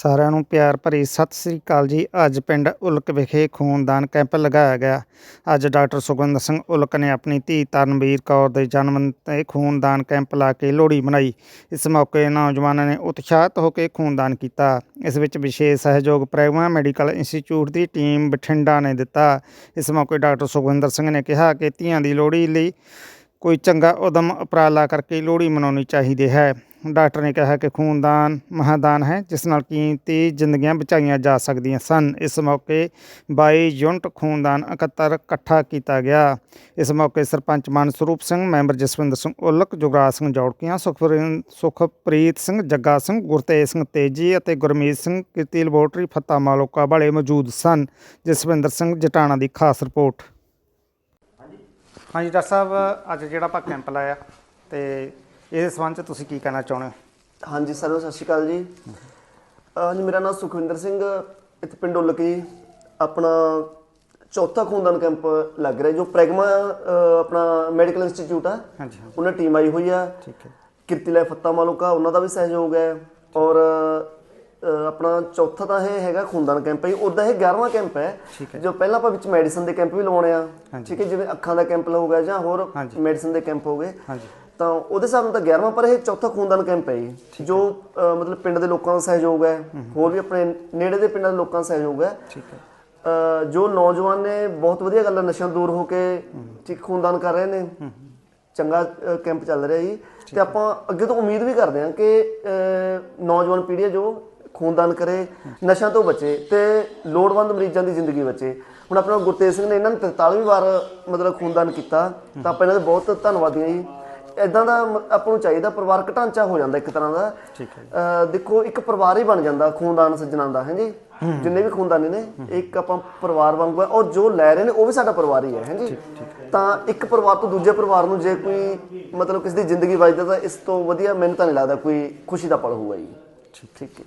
ਸਾਰਿਆਂ ਨੂੰ ਪਿਆਰ ਭਰੀ ਸਤਿ ਸ੍ਰੀ ਅਕਾਲ ਜੀ। ਅੱਜ ਪਿੰਡ ਉਲਕ ਵਿਖੇ ਖੂਨਦਾਨ ਕੈਂਪ ਲਗਾਇਆ ਗਿਆ। ਅੱਜ ਡਾਕਟਰ ਸੁਖਵਿੰਦਰ ਸਿੰਘ ਉਲਕ ਨੇ ਆਪਣੀ ਧੀ ਤਰਨਵੀਰ ਕੌਰ ਦੇ ਜਨਮ ਤੇ ਖੂਨਦਾਨ ਕੈਂਪ ਲਾ ਕੇ ਲੋਹੜੀ ਮਨਾਈ। ਇਸ ਮੌਕੇ ਨੌਜਵਾਨਾਂ ਨੇ ਉਤਸ਼ਾਹਿਤ ਹੋ ਕੇ ਖੂਨਦਾਨ ਕੀਤਾ। ਇਸ ਵਿੱਚ ਵਿਸ਼ੇਸ਼ ਸਹਿਯੋਗ ਪ੍ਰੈਗਮਾ ਮੈਡੀਕਲ ਇੰਸਟੀਚਿਊਟ ਦੀ ਟੀਮ ਬਠਿੰਡਾ ਨੇ ਦਿੱਤਾ। ਇਸ ਮੌਕੇ ਡਾਕਟਰ ਸੁਖਵਿੰਦਰ ਸਿੰਘ ਨੇ ਕਿਹਾ ਕਿ ਧੀਆਂ ਦੀ ਲੋਹੜੀ ਲਈ ਕੋਈ ਚੰਗਾ ਉਦਮ ਉਪਰਾਲਾ ਕਰਕੇ ਲੋਹੜੀ ਮਨਾਉਣੀ ਚਾਹੀਦੀ ਹੈ। ਡਾਕਟਰ ਨੇ ਕਿਹਾ ਕਿ ਖੂਨਦਾਨ ਮਹਾਦਾਨ ਹੈ, ਜਿਸ ਨਾਲ ਕੀਮਤੀ ਜ਼ਿੰਦਗੀਆਂ ਬਚਾਈਆਂ ਜਾ ਸਕਦੀਆਂ ਸਨ। ਇਸ ਮੌਕੇ 22 ਯੂਨਿਟ ਖੂਨਦਾਨ ਇਕੱਤਰ ਇਕੱਠਾ ਕੀਤਾ ਗਿਆ। ਇਸ ਮੌਕੇ ਸਰਪੰਚ ਮਨਸਰੂਪ ਸਿੰਘ, ਮੈਂਬਰ ਜਸਵਿੰਦਰ ਸਿੰਘ ਉਲਕ, ਜੁਗਰਾਜ ਸਿੰਘ ਜੌੜਕੀਆਂ, ਸੁਖਪ੍ਰੀਤ ਸੁਖਪ੍ਰੀਤ ਸਿੰਘ, ਜੱਗਾ ਸਿੰਘ, ਗੁਰਤੇਜ ਸਿੰਘ ਤੇਜੀ ਅਤੇ ਗੁਰਮੀਤ ਸਿੰਘ ਕਿਰਤੀ ਲੈਬੋਰਟਰੀ ਫੱਤਾ ਮਾਲੋਕਾ ਵਾਲੇ ਮੌਜੂਦ ਸਨ। ਜਸਵਿੰਦਰ ਸਿੰਘ ਜਟਾਣਾ ਦੀ ਖਾਸ ਰਿਪੋਰਟ। ਹਾਂਜੀ, ਡਾਕਟਰ ਸਾਹਿਬ, ਅੱਜ ਜਿਹੜਾ ਆਪਾਂ ਕੈਂਪ ਲਾਇਆ ਤੇ ਇਹਦੇ ਸੰਬੰਧ ਚ ਤੁਸੀਂ ਕੀ ਕਹਿਣਾ ਚਾਹੁੰਦੇ ਹੋ? ਹਾਂਜੀ ਸਰ ਸਤਿ ਸ਼੍ਰੀ ਅਕਾਲ ਜੀ। ਹਾਂਜੀ ਮੇਰਾ ਨਾਮ ਸੁਖਵਿੰਦਰ ਸਿੰਘ ਇੱਥੇ ਪਿੰਡ ਉਲਕ ਜੀ। ਆਪਣਾ ਚੌਥਾ ਖੂਨਦਾਨ ਕੈਂਪ ਲੱਗ ਰਿਹਾ ਜੋ ਪ੍ਰੈਗਮਾ ਆਪਣਾ ਮੈਡੀਕਲ ਇੰਸਟੀਚਿਊਟ ਆ। ਹਾਂਜੀ ਉਹਨਾਂ ਟੀਮ ਆਈ ਹੋਈ ਆ। ਠੀਕ ਹੈ। ਕਿਰਤੀ ਲੈ ਫੱਤਾ ਮਾਲੂਕਾ ਉਹਨਾਂ ਦਾ ਵੀ ਸਹਿਯੋਗ ਹੈ। ਔਰ ਆਪਣਾ ਚੌਥਾ ਤਾਂ ਇਹ ਹੈਗਾ ਖੂਨਦਾਨ ਕੈਂਪ ਹੈ। ਉਦਾਂ ਇਹ 11ਵਾਂ ਕੈਂਪ ਹੈ। ਜੋ ਪਹਿਲਾਂ ਆਪਾਂ ਵਿੱਚ ਮੈਡੀਸਨ ਦੇ ਕੈਂਪ ਵੀ ਲਵਾਉਣੇ ਆ। ਠੀਕ ਹੈ ਜਿਵੇਂ ਅੱਖਾਂ ਦਾ ਕੈਂਪ ਲਊਗਾ ਜਾਂ ਹੋਰ। ਮੈਡੀਸਨ ਦੇ ਕੈਂਪ ਹੋਗੇ ਹਾਂਜੀ। ਤਾਂ ਉਹਦੇ ਹਿਸਾਬ ਨਾਲ ਤਾਂ 11ਵਾਂ ਪਰ ਇਹ ਚੌਥਾ ਖੂਨਦਾਨ ਕੈਂਪ ਹੈ ਜੀ ਜੋ ਮਤਲਬ ਪਿੰਡ ਦੇ ਲੋਕਾਂ ਦਾ ਸਹਿਯੋਗ ਹੈ। ਹੋਰ ਵੀ ਆਪਣੇ ਨੇੜੇ ਦੇ ਪਿੰਡਾਂ ਦੇ ਲੋਕਾਂ ਦਾ ਸਹਿਯੋਗ ਹੈ। ਠੀਕ ਹੈ। ਜੋ ਨੌਜਵਾਨ ਨੇ ਬਹੁਤ ਵਧੀਆ ਗੱਲ ਹੈ ਨਸ਼ਿਆਂ ਦੂਰ ਹੋ ਕੇ ਠੀਕ ਖੂਨਦਾਨ ਕਰ ਰਹੇ ਨੇ। ਚੰਗਾ ਕੈਂਪ ਚੱਲ ਰਿਹਾ ਜੀ। ਤੇ ਆਪਾਂ ਅੱਗੇ ਤੋਂ ਉਮੀਦ ਵੀ ਕਰਦੇ ਹਾਂ ਕਿ ਨੌਜਵਾਨ ਪੀੜ੍ਹੀ ਜੋ ਖੂਨਦਾਨ ਕਰੇ ਨਸ਼ਿਆਂ ਤੋਂ ਬਚੇ ਤੇ ਲੋੜਵੰਦ ਮਰੀਜ਼ਾਂ ਦੀ ਜ਼ਿੰਦਗੀ ਬਚੇ। ਹੁਣ ਆਪਣਾ ਗੁਰਤੇਜ ਸਿੰਘ ਨੇ ਇਹਨਾਂ ਨੇ 43ਵੀਂ ਵਾਰ ਮਤਲਬ ਖੂਨਦਾਨ ਕੀਤਾ। ਤਾਂ ਆਪਾਂ ਇਹਨਾਂ ਦੇ ਬਹੁਤ ਧੰਨਵਾਦੀ ਹਾਂ ਜੀ। ਇਦਾਂ ਦਾ ਆਪਾਂ ਨੂੰ ਚਾਹੀਦਾ ਪਰਿਵਾਰਕ ਢਾਂਚਾ ਹੋ ਜਾਂਦਾ ਇੱਕ ਤਰ੍ਹਾਂ ਦਾ। ਠੀਕ ਹੈ ਦੇਖੋ ਇੱਕ ਪਰਿਵਾਰ ਹੀ ਬਣ ਜਾਂਦਾ ਖੂਨਦਾਨ ਸੱਜਣਾ ਦਾ ਹੈ। ਜੀ ਜਿੰਨੇ ਵੀ ਖੂਨਦਾਨੀ ਨੇ ਇੱਕ ਆਪਾਂ ਪਰਿਵਾਰ ਵਾਂਗੂ ਹੈ ਔਰ ਜੋ ਲੈ ਰਹੇ ਨੇ ਉਹ ਵੀ ਸਾਡਾ ਪਰਿਵਾਰ ਹੀ ਹੈ ਹੈ ਜੀ ਤਾਂ ਇੱਕ ਪਰਿਵਾਰ ਤੋਂ ਦੂਜੇ ਪਰਿਵਾਰ ਨੂੰ ਜੇ ਕੋਈ ਮਤਲਬ ਕਿਸੇ ਦੀ ਜ਼ਿੰਦਗੀ ਬਚਦਾ ਤਾਂ ਇਸ ਤੋਂ ਵਧੀਆ ਮੈਨੂੰ ਤਾਂ ਨਹੀਂ ਲੱਗਦਾ ਕੋਈ ਖੁਸ਼ੀ ਦਾ ਪਲ ਹੋਊਗਾ ਜੀ। ਠੀਕ ਹੈ।